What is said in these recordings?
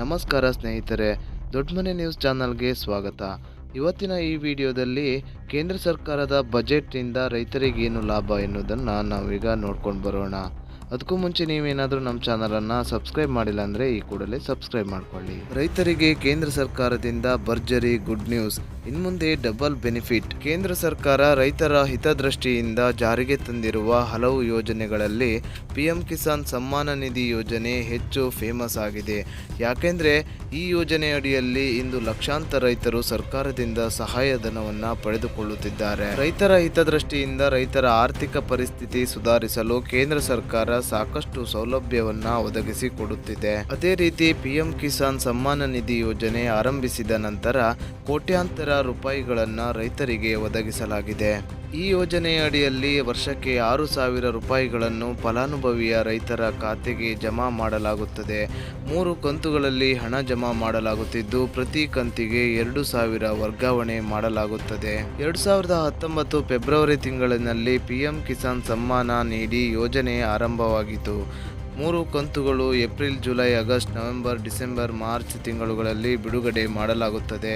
ನಮಸ್ಕಾರ ಸ್ನೇಹಿತರೆ, ದೊಡ್ಡಮನೆ ನ್ಯೂಸ್ ಚಾನಲ್ಗೆ ಸ್ವಾಗತ. ಇವತ್ತಿನ ಈ ವಿಡಿಯೋದಲ್ಲಿ ಕೇಂದ್ರ ಸರ್ಕಾರದ ಬಜೆಟ್ನಿಂದ ರೈತರಿಗೇನು ಲಾಭ ಎನ್ನುವುದನ್ನು ನಾವೀಗ ನೋಡ್ಕೊಂಡು ಬರೋಣ. ಅದಕ್ಕೂ ಮುಂಚೆ ನೀವೇನಾದರೂ ನಮ್ಮ ಚಾನಲನ್ನು ಸಬ್ಸ್ಕ್ರೈಬ್ ಮಾಡಿಲ್ಲ ಅಂದರೆ ಈ ಕೂಡಲೇ ಸಬ್ಸ್ಕ್ರೈಬ್ ಮಾಡಿಕೊಳ್ಳಿ. ರೈತರಿಗೆ ಕೇಂದ್ರ ಸರ್ಕಾರದಿಂದ ಭರ್ಜರಿ ಗುಡ್ ನ್ಯೂಸ್ ಇನ್ಮುಂದೆ ಡಬಲ್ ಬೆನಿಫಿಟ್. ಕೇಂದ್ರ ಸರ್ಕಾರ ರೈತರ ಹಿತದೃಷ್ಟಿಯಿಂದ ಜಾರಿಗೆ ತಂದಿರುವ ಹಲವು ಯೋಜನೆಗಳಲ್ಲಿ ಪಿಎಂ ಕಿಸಾನ್ ಸಮ್ಮಾನ ನಿಧಿ ಯೋಜನೆ ಹೆಚ್ಚು ಫೇಮಸ್ ಆಗಿದೆ. ಯಾಕೆಂದರೆ ಈ ಯೋಜನೆಯಡಿಯಲ್ಲಿ ಇಂದು ಲಕ್ಷಾಂತರ ರೈತರು ಸರ್ಕಾರದಿಂದ ಸಹಾಯಧನವನ್ನು ಪಡೆದುಕೊಳ್ಳುತ್ತಿದ್ದಾರೆ. ರೈತರ ಹಿತದೃಷ್ಟಿಯಿಂದ ರೈತರ ಆರ್ಥಿಕ ಪರಿಸ್ಥಿತಿ ಸುಧಾರಿಸಲು ಕೇಂದ್ರ ಸರ್ಕಾರ ಸಾಕಷ್ಟು ಸೌಲಭ್ಯವನ್ನು ಒದಗಿಸಿಕೊಡುತ್ತಿದೆ ಅದೇ ರೀತಿ ಪಿಎಂ ಕಿಸಾನ್ ಸಮ್ಮಾನ ನಿಧಿ ಯೋಜನೆ ಆರಂಭಿಸಿದ ನಂತರ ಕೋಟ್ಯಾಂತರ ರೂಪಾಯಿಗಳನ್ನ ರೈತರಿಗೆ ಒದಗಿಸಲಾಗಿದೆ. ಈ ಯೋಜನೆಯ ಅಡಿಯಲ್ಲಿ ವರ್ಷಕ್ಕೆ ಆರು ಸಾವಿರ ರೂಪಾಯಿಗಳನ್ನು ಫಲಾನುಭವಿಯ ರೈತರ ಖಾತೆಗೆ ಜಮಾ ಮಾಡಲಾಗುತ್ತದೆ. ಮೂರು ಕಂತುಗಳಲ್ಲಿ ಹಣ ಜಮಾ ಮಾಡಲಾಗುತ್ತಿದ್ದು, ಪ್ರತಿ ಕಂತಿಗೆ ಎರಡು ಸಾವಿರ ವರ್ಗಾವಣೆ ಮಾಡಲಾಗುತ್ತದೆ. ಎರಡು ಸಾವಿರದ ಹತ್ತೊಂಬತ್ತು ಫೆಬ್ರವರಿ ತಿಂಗಳಿನಲ್ಲಿ ಪಿಎಂ ಕಿಸಾನ್ ಸಮ್ಮಾನ ನೀಡಿ ಯೋಜನೆ ಆರಂಭವಾಗಿತ್ತು. ಮೂರು ಕಂತುಗಳು April, July, August, November, December, March ತಿಂಗಳುಗಳಲ್ಲಿ ಬಿಡುಗಡೆ ಮಾಡಲಾಗುತ್ತದೆ.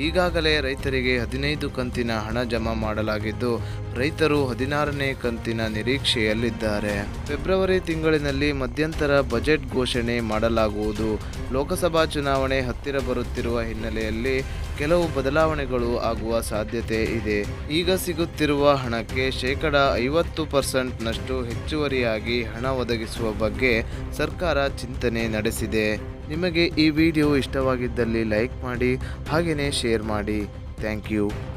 ಈಗಾಗಲೇ ರೈತರಿಗೆ ಹದಿನೈದು ಕಂತಿನ ಹಣ ಜಮಾ ಮಾಡಲಾಗಿದ್ದು ರೈತರು ಹದಿನಾರನೇ ಕಂತಿನ ನಿರೀಕ್ಷೆಯಲ್ಲಿದ್ದಾರೆ. ಫೆಬ್ರವರಿ ತಿಂಗಳಿನಲ್ಲಿ ಮಧ್ಯಂತರ ಬಜೆಟ್ ಘೋಷಣೆ ಮಾಡಲಾಗುವುದು. ಲೋಕಸಭಾ ಚುನಾವಣೆ ಹತ್ತಿರ ಬರುತ್ತಿರುವ ಹಿನ್ನೆಲೆಯಲ್ಲಿ ಕೆಲವು ಬದಲಾವಣೆಗಳು ಆಗುವ ಸಾಧ್ಯತೆ ಇದೆ. ಈಗ ಸಿಗುತ್ತಿರುವ ಹಣಕ್ಕೆ ಶೇಕಡ ಐವತ್ತು ಪರ್ಸೆಂಟ್ನಷ್ಟು ಹೆಚ್ಚುವರಿಯಾಗಿ ಹಣ ಒದಗಿಸುವ ಬಗ್ಗೆ ಸರ್ಕಾರ ಚಿಂತನೆ ನಡೆಸಿದೆ. ನಿಮಗೆ ಈ ವಿಡಿಯೋ ಇಷ್ಟವಾಗಿದ್ದಲ್ಲಿ ಲೈಕ್ ಮಾಡಿ ಹಾಗೆಯೇ ಶೇರ್ ಮಾಡಿ. Thank you.